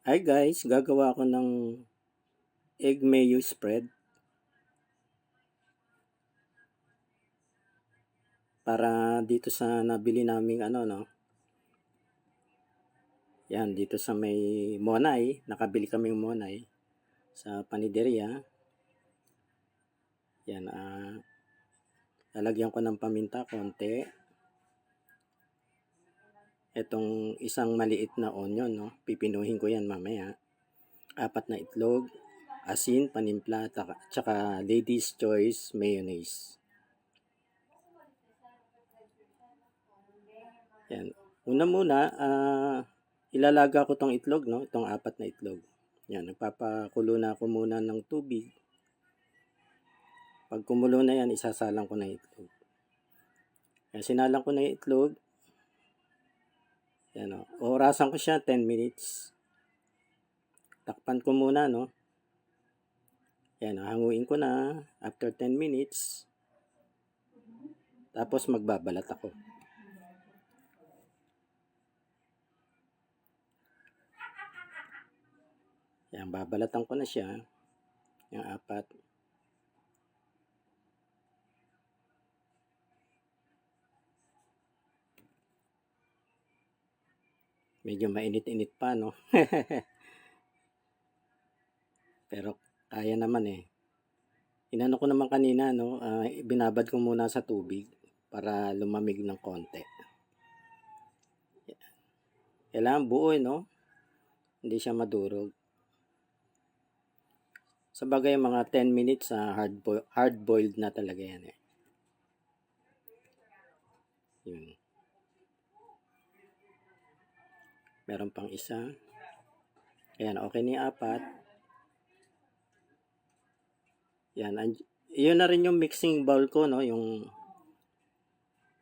Hi guys, gagawa ako ng egg mayo spread. Para dito sa nabili naming ano no. Yan, dito sa may Monay, nakabili kaming Monay sa panideria. Yan, ah lalagyan ko ng paminta konti. Etong isang maliit na onion, no? Pipinuhin ko yan mamaya. Apat na itlog, asin, panimpla, taka- tsaka ladies choice mayonnaise. Yan. Una muna, ah ilalaga ko tong itlog, no? Itong apat na itlog. Yan, nagpapakulo na ako muna ng tubig. Pag kumulo na yan, isasalang ko na itlog. Yan, sinalang ko na yung itlog. Yan, o. Orasan ko siya 10 minutes. Takpan ko muna, no? Yan, o, hanguin ko na after 10 minutes. Tapos magbabalat ako. Yan, babalatan ko na siya. Yung apat. Medyo mainit-init pa, no? Pero kaya naman eh. Inano ko naman kanina, no? ah, binabad ko muna sa tubig para lumamig ng konti. Kailangan buo, eh, no? Hindi siya madurog. Sa bagay, mga 10 minutes, ah, hard, bo- hard boiled na talaga yan eh. Yun. Meron pang isa. Ayan, okay yung apat. Yan, and, yun na rin yung mixing bowl ko, no? Yung,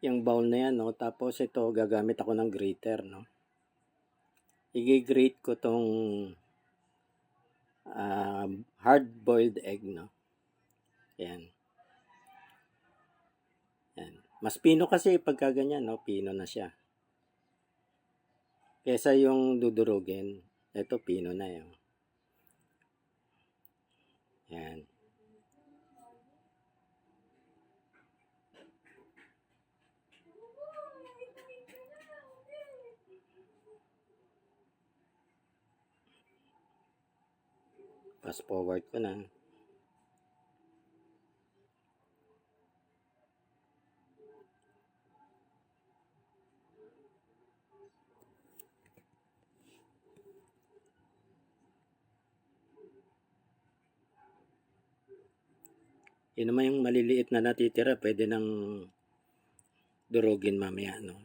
yung bowl na yan, no? Tapos ito, gagamit ako ng grater, no? I-grate ko tong um, hard-boiled egg, no? Yan. Yan. Mas pino kasi pagka ganyan, no? Pino na siya. Kesa yung dudurugin. Ito, pino na yun. Yan. Fast forward ko na. Yun naman yung maliliit na natitira, pwede nang durugin mamaya, no?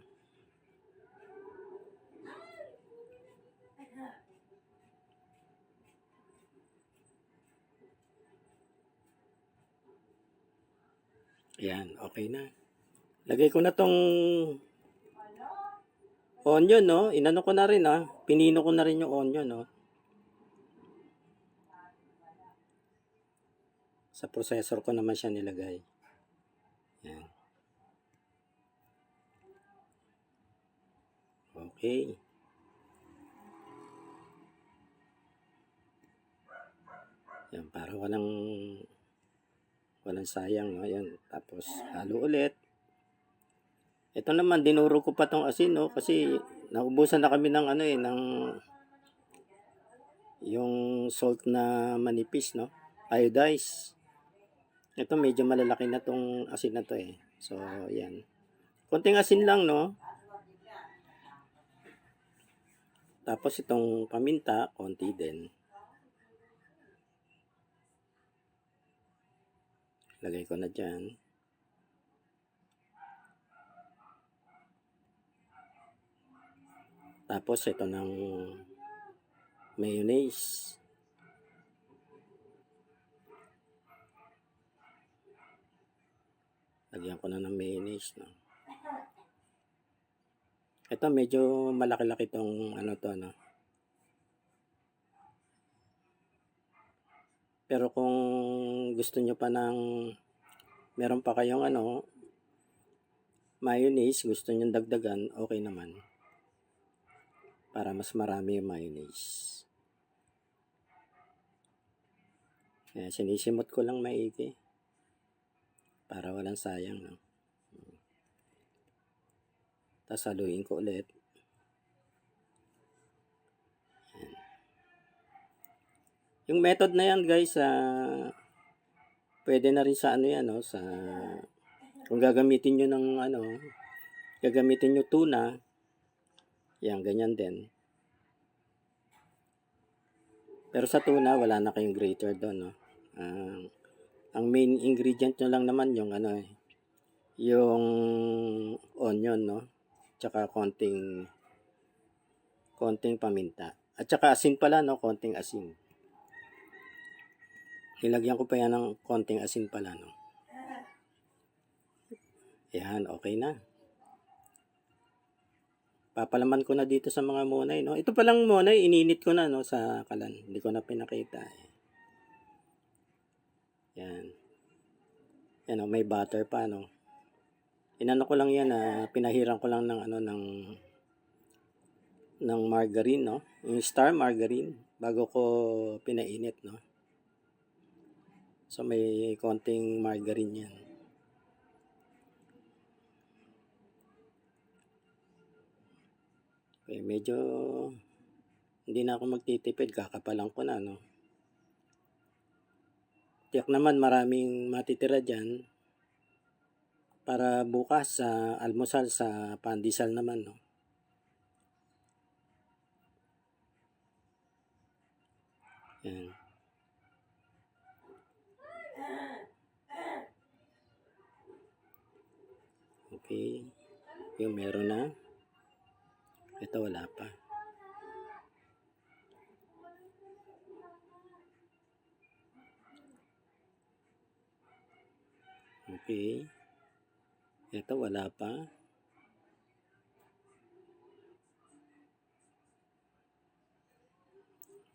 Ayan, okay na. Lagay ko na tong onion, no? Inano ko na rin, ah. Pinino ko na rin yung onion, no? Sa processor ko naman siya nilagay. Yan. Okay. Yan, para walang walang sayang, no? Yan. Tapos, halo ulit. Ito naman, dinuro ko pa tong asin, no? Kasi, naubusan na kami ng ano eh, ng yung salt na manipis, no? Iodize. Ito medyo malalaki na tong asin na to eh. So, yan. Konting asin lang, no? Tapos itong paminta, konti din. Lagay ko na dyan. Tapos ito ng mayonnaise. Lagyan ko na ng mayonnaise, no. Ito medyo malaki-laki tong ano to, no. Pero kung gusto nyo pa ng meron pa kayong ano mayonnaise, gusto nyo dagdagan, okay naman. Para mas marami yung mayonnaise. Kaya sinisimot ko lang maigi. Para walang sayang, no? Tapos haluin ko ulit. Yung method na yan, guys, ah, pwede na rin sa ano yan, no? Sa, kung gagamitin nyo ng, ano, gagamitin nyo tuna, yan, ganyan din. Pero sa tuna, wala na kayong grater doon, no? Ang ang main ingredient nyo lang naman yung ano eh, yung onion, no? Tsaka konting konting paminta. At tsaka asin pala, no? Konting asin. Nilagyan ko pa yan ng konting asin pala, no? Yan, okay na. Papalaman ko na dito sa mga monay, no? Ito palang monay, ininit ko na, no? Sa kalan. Hindi ko na pinakita, eh. Yan. Yan, oh, may butter pa, no? Inano ko lang yan, ah, pinahiran ko lang ng, ano, ng, ng margarine, no? Yung star margarine, bago ko pinainit, no? So, may konting margarine yan. Okay, medyo hindi na ako magtitipid, kakapalan ko na, no? Tiyak naman maraming matitira dyan para bukas sa almusal sa pandesal naman, no? Yan. Okay. Yung meron na. Ito wala pa. Okay. Ito wala pa.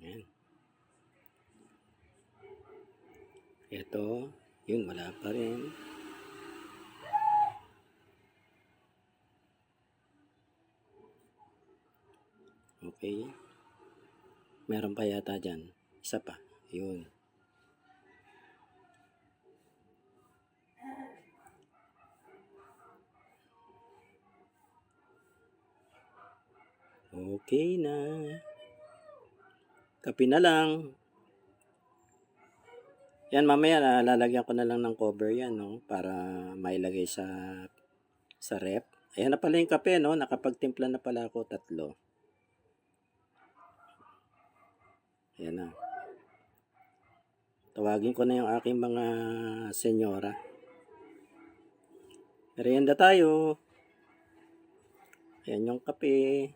Yan. Ito, yun wala pa rin. Okay. Meron pa yata dyan. Isa pa. Yun. Okay na. Kape na lang. Yan, mamaya la- lalagyan ko na lang ng cover yan, no? Para mailagay sa sa rep. Ayan na pala yung kape, no? Nakapagtimpla na pala ako tatlo. Ayan na. Tawagin ko na yung aking mga senyora. Merienda tayo. Ayan yung kape.